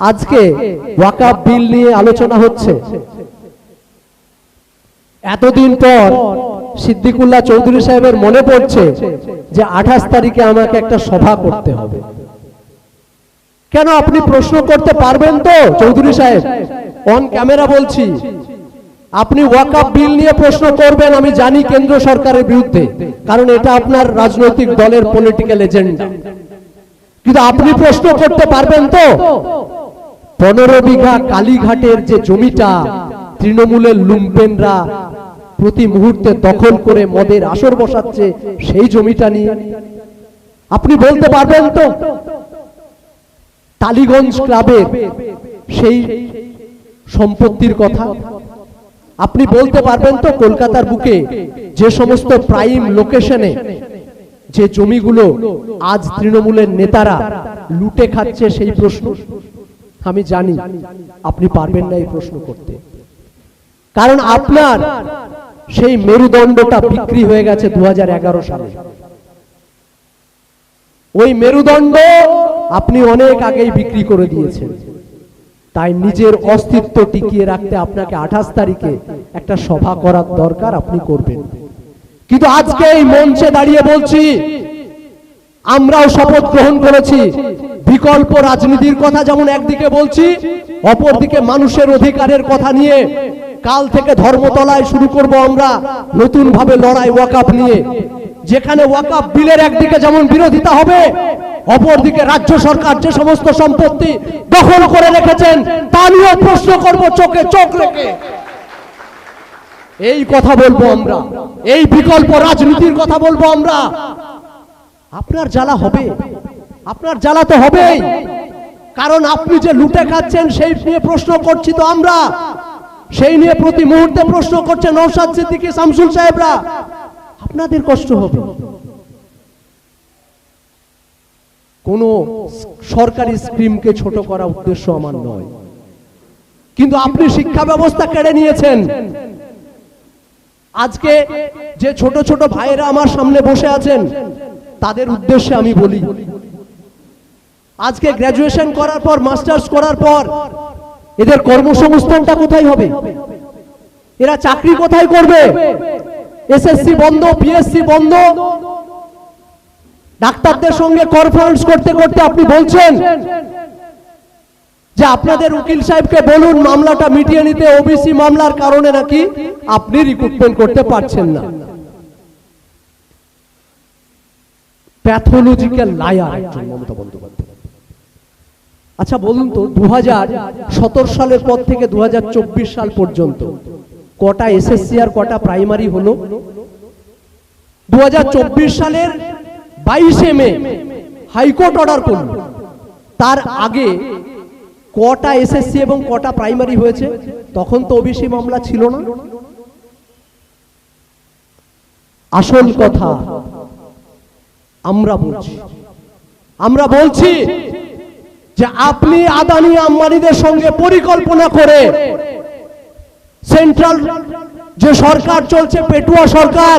আজকে ওয়াকাব বিল নিয়ে আলোচনা হচ্ছে। এতদিন পর সিদ্দিকুল্লাহ চৌধুরী সাহেবের মনে পড়ছে যে আঠাশ তারিখে আমাকে একটা সভা করতে হবে। কেন আপনি প্রশ্ন করতে পারবেন তো, চৌধুরী সাহেব? অন ক্যামেরা বলছি। আপনি ওয়াকাব বিল নিয়ে প্রশ্ন করবেন, আমি জানি কেন্দ্র সরকারের বিরুদ্ধে, কারণ এটা আপনার রাজনৈতিক দলের পলিটিক্যাল এজেন্ডা কিন্তু আপনি প্রশ্ন করতে পারবেন তো? পনেরো বিঘা কালীঘাটের যে জমিটা, তৃণমূলের লুম্পেনরা প্রতি মুহূর্তে দখল করে মদের আসর বসাচ্ছে, সেই জমিটা নিয়ে। আপনি বলতে পারবেন তো? টালিগঞ্জ ক্লাবের সেই সম্পত্তির কথা? আপনি বলতে পারবেন তো কলকাতার বুকে যে সমস্ত প্রাইম লোকেশনে যে জমিগুলো আজ তৃণমূলের নেতারা লুটে খাচ্ছে সেই প্রশ্ন? আমি জানি আপনি পারবেন না এই প্রশ্ন করতে। কারণ আপনার সেই মেরুদণ্ডটা বিক্রি হয়ে গেছে দু সালে। ওই মেরুদণ্ড আপনি অনেক আগেই বিক্রি করে দিয়েছেন। তাই নিজের অস্তিত্ব টিকিয়ে রাখতে আপনাকে আঠাশ তারিখে একটা সভা করার দরকার আপনি করবেন। কিন্তু আজকে এই মঞ্চে দাঁড়িয়ে বলছি আমরাও শপথ গ্রহণ করেছি। বিকল্প রাজনীতির কথা যেমন একদিকে বলছি, অপরদিকে মানুষের অধিকারের কথা নিয়ে কাল থেকে ধর্মতলায় শুরু করব আমরা নতুন ভাবে লড়াই ওয়াকাপ নিয়ে। যেখানে ওয়াকাপ বিলের একদিকে যেমন বিরোধিতা হবে, অপরদিকে রাজ্য সরকার যে সমস্ত সম্পত্তি দখল করে রেখেছেন, তা নিয়েও প্রশ্ন করব চোখে চোখ রেখে। এই কথা বলব আমরা, এই বিকল্প রাজনীতির কথা বলব আমরা। আপনার জ্বালা হবে। আপনার জ্বালা তো হবেই কারণ আপনি যে লুটে খাচ্ছেন সেই নিয়ে প্রশ্ন করছি তো আমরা। সেই নিয়ে প্রতি মুহূর্তে প্রশ্ন করছে নৌসাদ সিদ্দিকী শামসুল সাহেবরা। আপনাদের কষ্ট হবে। কোন সরকারি স্কিমকে ছোট করা উদ্দেশ্য আমার নয়। কিন্তু আপনি শিক্ষা ব্যবস্থা কেড়ে নিয়েছেন। আজকে যে ছোট ছোট ভাইয়েরা আমার সামনে বসে আছেন তাদের উদ্দেশ্যে আমি বলি আজকে গ্র্যাজুয়েশন করার পর মাস্টার্স করার পর, এদের কর্মসংস্থানটা কোথায় হবে? এরা চাকরি কোথায় করবে? এসএসসি বন্ধ পিএসসি বন্ধ। ডাক্তারদের সঙ্গে কনফারেন্স করতে করতে আপনি বলছেন যে আপনাদের উকিল সাহেবকে বলুন, মামলাটা মিটিয়ে নিতে ওবিসি মামলার কারণে নাকি আপনি রিক্রুটমেন্ট করতে পারছেন না। প্যাথোলজিক্যাল লায়ার একজন মমতা বন্দ্যোপাধ্যায়। আচ্ছা বলুন তো দু হাজার সতেরো সালের পর থেকে দুহাজার চব্বিশ সাল পর্যন্ত কটা এসএসসি আর কটা প্রাইমারি হলো? দুহাজার চব্বিশ সালের বাইশে মে হাইকোর্ট অর্ডার করল। তার আগে কটা এসএসসি এবং কটা প্রাইমারি হয়েছে? তখন তো ওবিসি মামলা ছিল না। আসল কথা আমরা বলছি। আমরা বলছি যে আপনি আদানি আম্বানিদের সঙ্গে পরিকল্পনা করে সেন্ট্রাল যে সরকার চলছে, পেটুয়া সরকার,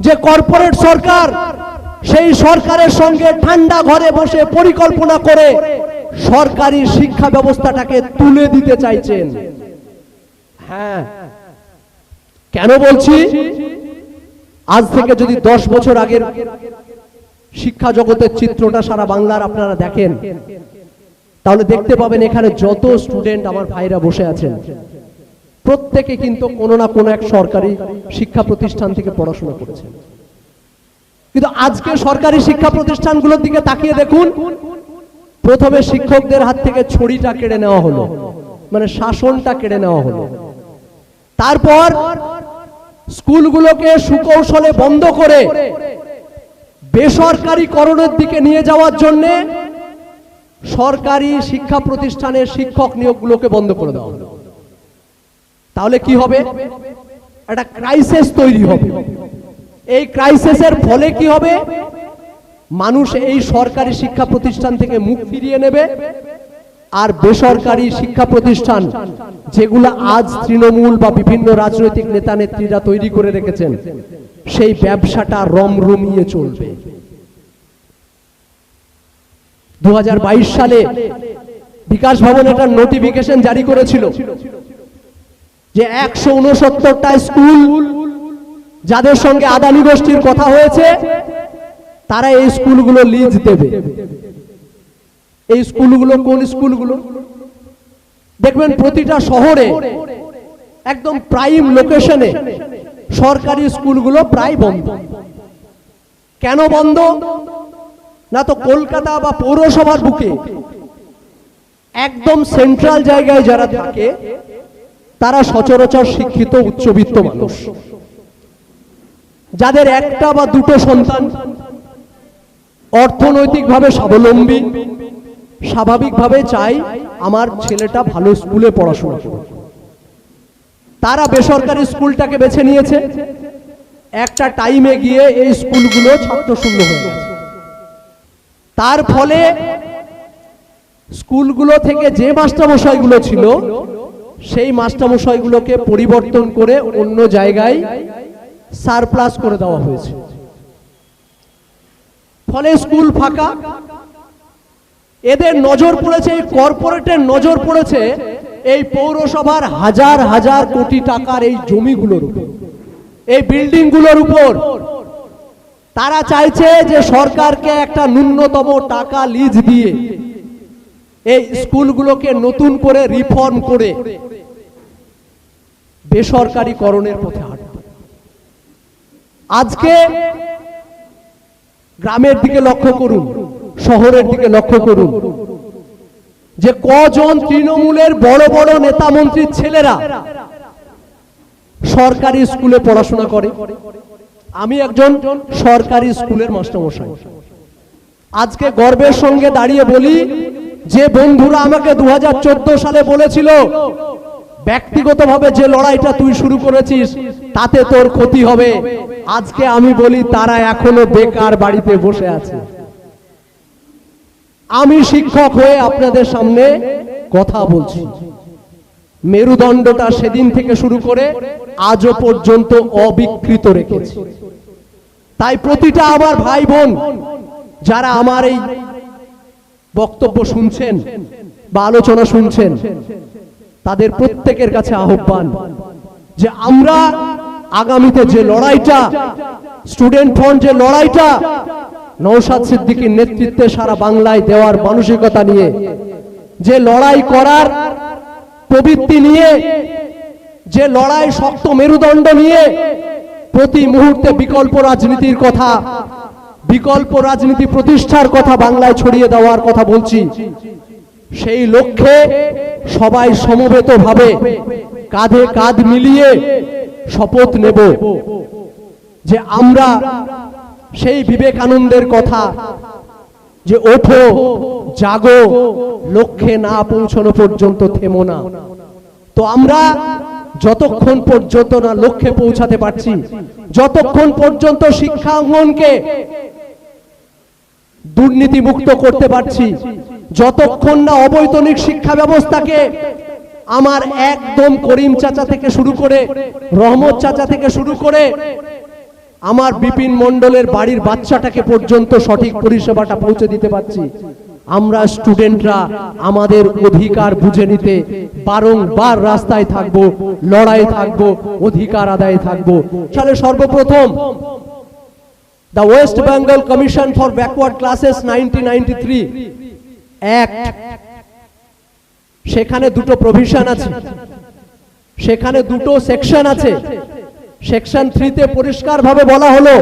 যে কর্পোরেট সরকার, সেই সরকারের সঙ্গে ঠান্ডা ঘরে বসে পরিকল্পনা করে সরকারি শিক্ষা ব্যবস্থাটাকে তুলে দিতে চাইছেন। হ্যাঁ। কেন বলছি? আজ থেকে যদি দশ বছর আগের শিক্ষা জগতের চিত্রটা সারা বাংলার আপনারা দেখেন। তাহলে দেখতে পাবেন এখানে যত স্টুডেন্ট আমার ভাইরা বসে আছেন। প্রত্যেকে কিন্তু কোনো না কোনো এক সরকারি শিক্ষা প্রতিষ্ঠান থেকে পড়াশোনা করেছেন। কিন্তু আজকে সরকারি শিক্ষা প্রতিষ্ঠানগুলোর দিকে তাকিয়ে দেখুন, প্রথমে শিক্ষকদের হাত থেকে ছড়িটা কেড়ে নেওয়া হলো মানে শাসনটা কেড়ে নেওয়া হলো। তারপর স্কুলগুলোকে সুকৌশলে বন্ধ করে বেসরকারিকরণের দিকে নিয়ে যাওয়ার জন্য সরকারি শিক্ষা প্রতিষ্ঠানের শিক্ষক নিয়োগগুলোকে বন্ধ করে দেওয়া হলো। তাহলে কি হবে? একটা ক্রাইসিস তৈরি হবে। এই ক্রাইসিসের ফলে কি হবে? মানুষ এই সরকারি শিক্ষা প্রতিষ্ঠান থেকে মুখ ফিরিয়ে নেবে আর বেসরকারি শিক্ষা প্রতিষ্ঠান যেগুলো আজ তৃণমূল বা বিভিন্ন রাজনৈতিক নেতা নেত্রীরা তৈরি করে রেখেছেন, সেই ব্যবসাটা রমরমিয়ে চলবে। দু হাজার বাইশ সালে বিকাশ ভবন একটা নোটিফিকেশন জারি করেছিল যে একশো উনসত্তরটা স্কুল যাদের সঙ্গে আদানি গোষ্ঠীর কথা হয়েছে, তারা এই স্কুলগুলো লিজ দেবে। এই স্কুলগুলো কোন স্কুলগুলো? দেখবেন প্রতিটা শহরে একদম প্রাইম লোকেশনে সরকারি স্কুলগুলো প্রায় বন্ধ। কেন বন্ধ? না তো কলকাতা বা পৌরসভার বুকে। একদম সেন্ট্রাল জায়গায় যারা থাকে, তারা সচরাচর শিক্ষিত, উচ্চবিত্ত মানুষ। যাদের একটা বা দুটো সন্তান অর্থনৈতিকভাবে স্বাবলম্বী, স্বাভাবিকভাবে চাই আমার ছেলেটা ভালো স্কুলে পড়াশোনা করুক। তারা বেসরকারি স্কুলটাকে বেছে নিয়েছে। একটা টাইমে গিয়ে এই স্কুলগুলো ছাত্র শূন্য হয়ে গেছে। তার ফলে স্কুলগুলো থেকে যে মাস্টারমশাইগুলো ছিল, সেই মাস্টারমশাইগুলোকে পরিবর্তন করে অন্য জায়গায় সারপ্লাস করে দেওয়া হয়েছে। ফলে স্কুল ফাঁকা। এদের নজর পড়েছে, এই কর্পোরেটের নজর পড়েছে এই পৌরসভার হাজার হাজার কোটি টাকার এই জমিগুলোর উপর, এই বিল্ডিংগুলোর উপর। তারা চাইছে যে সরকারকে একটা ন্যূনতম টাকা লিজ দিয়ে এই স্কুলগুলোকে নতুন করে রিফর্ম করে বেসরকারীকরণের পথে হাঁটবে। আজকে গ্রামের দিকে লক্ষ্য করুন, শহরের দিকে লক্ষ্য করুন, যে কজন তৃণমূলের বড় বড় নেতা মন্ত্রীর ছেলেরা সরকারি স্কুলে পড়াশোনা করে আমি একজন সরকারি স্কুলের মাস্টারমশাই। আজকে গর্বের সঙ্গে দাঁড়িয়ে বলি, যে বন্ধুরা আমাকে দু সালে বলেছিল, ব্যক্তিগতভাবে যে লড়াইটা তুই শুরু করেছিস, তাতে তোর ক্ষতি হবে। আজকে আমি বলি, তারা এখনও বেকার বাড়িতে বসে আছে। আমি শিক্ষক হয়ে আপনাদের সামনে কথা বলছি। মেরুদণ্ডটা সেদিন থেকে শুরু করে আজও পর্যন্ত অবিকৃত রেখেছি। তাই প্রতিটা আমার ভাই বোন, যারা আমার এই বক্তব্য শুনছেন বা আলোচনা শুনছেন, তাদের প্রত্যেকের কাছে আহ্বান যে আমরা আগামীতে যে লড়াইটা, স্টুডেন্ট ফ্রন্ট যে লড়াইটা নৌসাদ সিদ্দিকীর নেতৃত্বে সারা বাংলায় দেওয়ার মানসিকতা নিয়ে, যে লড়াই করার প্রবৃত্তি নিয়ে, যে লড়াই শক্ত মেরুদণ্ড নিয়ে প্রতি মুহূর্তে বিকল্প রাজনীতির কথা, বিকল্প রাজনীতি প্রতিষ্ঠার কথা বাংলায় ছড়িয়ে দেওয়ার কথা বলছি। সেই লক্ষ্যে সবাই সমবেত ভাবে কাঁধে কাঁধ মিলিয়ে শপথ নেব যে আমরা সেই বিবেকানন্দের কথা, যে ওঠো, জাগো, লক্ষ্যে না পৌঁছানো পর্যন্ত থেমো না। তো আমরা যতক্ষণ পর্যন্ত না লক্ষ্যে পৌঁছাতে পারছি, যতক্ষণ পর্যন্ত শিক্ষা অঙ্গনকে দুর্নীতি মুক্ত করতে পারছি, যতক্ষণ না অবৈতনিক শিক্ষা ব্যবস্থাকে আমার একদম করিম চাচা থেকে শুরু করে, রহমত চাচা থেকে শুরু করে, আমার বিপিন মণ্ডলের বাড়ির বাচ্চাটাকে পর্যন্ত সঠিক পরিষেবাটা পৌঁছে দিতে পারছি। আমরা স্টুডেন্টরা আমাদের অধিকার বুঝে নিতে বারংবার রাস্তায় থাকব লড়াই থাকব, অধিকার আদায়ে থাকব। তাহলে সর্বপ্রথম the West Bengal commission for backward classes nineteen act সেখানে দুটো প্রভিশন আছে। সেখানে দুটো সেকশন আছে। সেকশন থ্রিতে পরিষ্কার ভাবে বলা হলো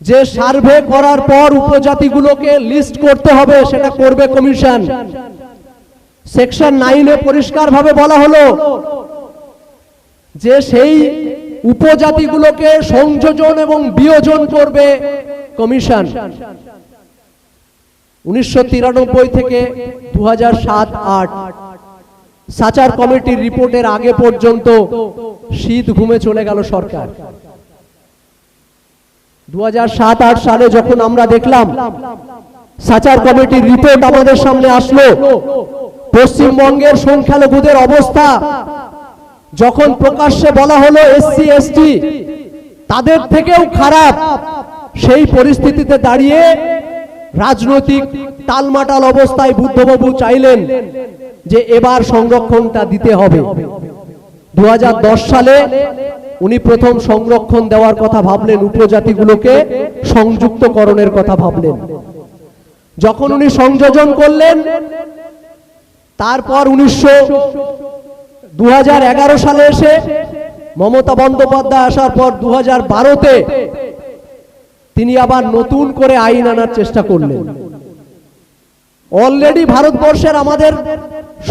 যে সার্ভে করার পর উপজাতিগুলোকে লিস্ট করতে হবে, সেটা করবে কমিশন সেকশন নাইনে পরিষ্কার ভাবে বলা হলো যে সেই উপজাতিগুলোকে সংযোজন এবং বিয়োজন করবে কমিশন উনিশশো তিরানব্বই থেকে দু আট। সাচার কমিটির রিপোর্টের আগে পর্যন্ত শীত ঘুমে চলে গেল সরকার। দু সালে যখন আমরা দেখলাম সাচার কমিটির রিপোর্ট আমাদের সামনে আসলো, পশ্চিমবঙ্গের সংখ্যালঘুদের অবস্থা, যখন প্রকাশ্যে বলা হলো এসসি, এসটি, তাদের থেকেও খারাপ। সেই পরিস্থিতিতে দাঁড়িয়ে রাজনৈতিক টালমাটাল অবস্থায় বুদ্ধবাবু চাইলেন যে এবার সংরক্ষণটা দিতে হবে। দু সালে উনি প্রথম সংরক্ষণ দেওয়ার কথা ভাবলেন, উপজাতিগুলোকে সংযুক্তকরণের কথা ভাবলেন। যখন উনি সংযোজন করলেন, তারপর উনিশশো দু সালে এসে মমতা বন্দ্যোপাধ্যায় আসার পর দু বারোতে তিনি আবার নতুন করে আইন আনার চেষ্টা করলেন। অলরেডি ভারতবর্ষের আমাদের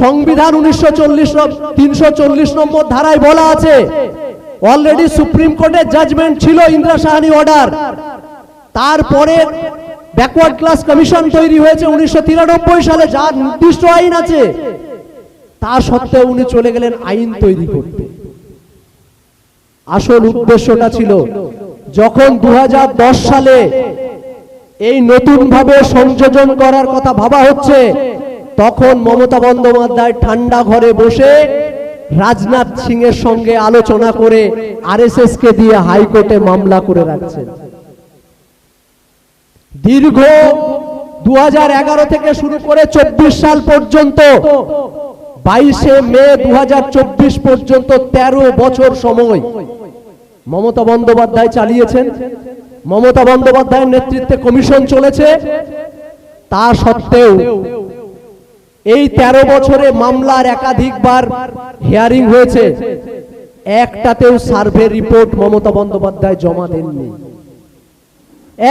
সংবিধান উনিশশো চল্লিশ নম্বর ধারায় বলা আছে অলরেডি সুপ্রিম কোর্টের জাজমেন্ট ছিল ইন্দিরা সাহানি অর্ডার তারপরে ব্যাকওয়ার্ড ক্লাস কমিশন তৈরি হয়েছে উনিশশো তিরানব্বই সালে, যার নির্দিষ্ট আইন আছে। তা সত্ত্বেও উনি চলে গেলেন আইন তৈরি করতে। আসল উদ্দেশ্যটা ছিল, যখন দু হাজার দশ সালে এই নতুন ভাবে সংযোজন করার কথা ভাবা হচ্ছে তখন মমতা বন্দ্যোপাধ্যায় ঠান্ডা ঘরে বসে রাজনাথ সিং এর সঙ্গে আলোচনা করে আরএসএস কে দিয়ে হাইকোর্টে মামলা করে রাখছেন। দীর্ঘ দু থেকে শুরু করে চব্বিশ সাল পর্যন্ত, বাইশে মে দু হাজার চব্বিশ পর্যন্ত ১৩ বছর সময় মমতা বন্দ্যোপাধ্যায় চালিয়েছেন। মমতা বন্দ্যোপাধ্যায়ের নেতৃত্বে কমিশন চলেছে। তা সত্ত্বেও এই ১৩ বছরে মামলার একাধিকবার হিয়ারিং হয়েছে। একটাতেও সার্ভে রিপোর্ট মমতা বন্দ্যোপাধ্যায় জমা দেননি।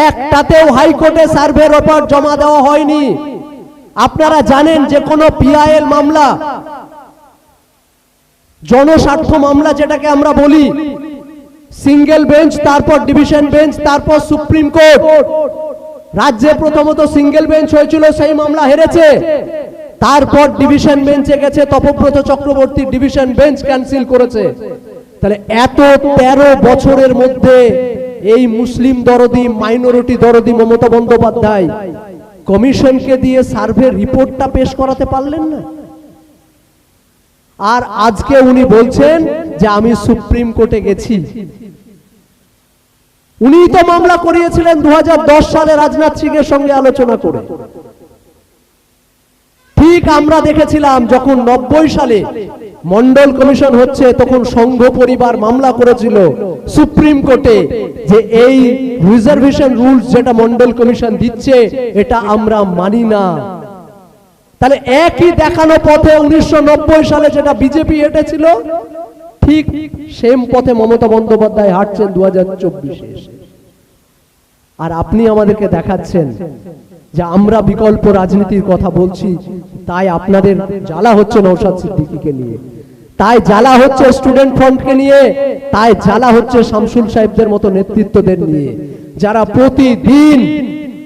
একটাতেও হাইকোর্টে সার্ভে রিপোর্ট জমা দেওয়া হয়নি। আপনারা জানেন যে কোনো পিআইএল মামলা, জনস্বার্থ মামলা যেটাকে আমরা বলি সিঙ্গেল বেঞ্চ তারপর ডিভিশন বেঞ্চ তারপর সুপ্রিম কোর্ট রাজ্যে প্রথমত সিঙ্গেল বেঞ্চ হয়েছিল, সেই মামলা হেরেছে। তারপর ডিভিশন বেঞ্চে গেছে, Tapabrata Chakraborty division bench cancel করেছে। তাহলে এত তেরো বছরের মধ্যে এই মুসলিম দরদি মাইনরিটি দরদি মমতা বন্দ্যোপাধ্যায় কমিশনকে দিয়ে সার্ভে রিপোর্টটা পেশ করাতে পারলেন না। আর আজকে উনি বলছেন যে আমি সুপ্রিম কোর্টে গেছি। উনি তো মামলা করিয়েছিলেন দু হাজার দশ সালে রাজনাথ সিং এর সঙ্গে আলোচনা করে। ঠিক আমরা দেখেছিলাম যখন নব্বই সালে মন্ডল কমিশন হচ্ছে তখন সংঘ পরিবার মামলা করেছিল সুপ্রিম কোর্টে যে এই রিজার্ভেশন রুলস যেটা মন্ডল কমিশন দিচ্ছে, এটা আমরা মানি না। তাহলে একই দেখানো পথে উনিশশো নব্বই সালে যেটা বিজেপি হেঁটেছিল, ঠিক সেম পথে মমতা বন্দ্যোপাধ্যায় হাঁটছেন দু হাজার আর আপনি আমাদেরকে দেখাচ্ছেন যে আমরা বিকল্প রাজনীতির কথা বলছি, তাই আপনাদের জ্বালা হচ্ছে নৌসাদ সিদ্দিকিকে নিয়ে। তাই জ্বালা হচ্ছে স্টুডেন্ট ফ্রন্টকে নিয়ে, তাই জ্বালা হচ্ছে শামসুল সাহেবদের মতো নেতৃত্বদের নিয়ে। যারা প্রতিদিন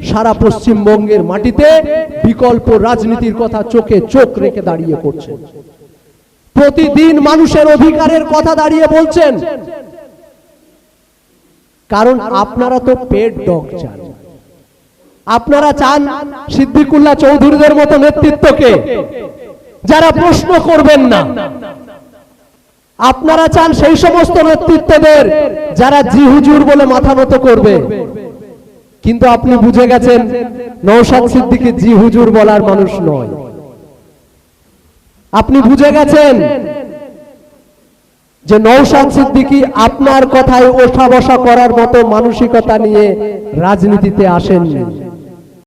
সারা পশ্চিমবঙ্গের মাটিতে বিকল্প রাজনীতির কথা চোখে চোখ রেখে দাঁড়িয়ে করছেন। প্রতিদিন মানুষের অধিকারের কথা দাঁড়িয়ে বলছেন। কারণ আপনারা তো পেট ডগ চান। আপনারা চান সিদ্দিকুল্লাহ চৌধুরীদের মতো নেতৃত্বকে যারা প্রশ্ন করবেন না। আপনারা চান সেই সমস্ত নেতৃত্বদের যারা জি হুজুর বলে মাথা নত করবে। কিন্তু আপনি বুঝে গেছেন নৌসাদ সিদ্দিকি জি হুজুর বলার মানুষ নয়। আপনি বুঝে গেছেন যে নৌসাদ সিদ্দিকি আপনার কথায় ওঠা বসা করার মতো মানসিকতা নিয়ে রাজনীতিতে আসেননি।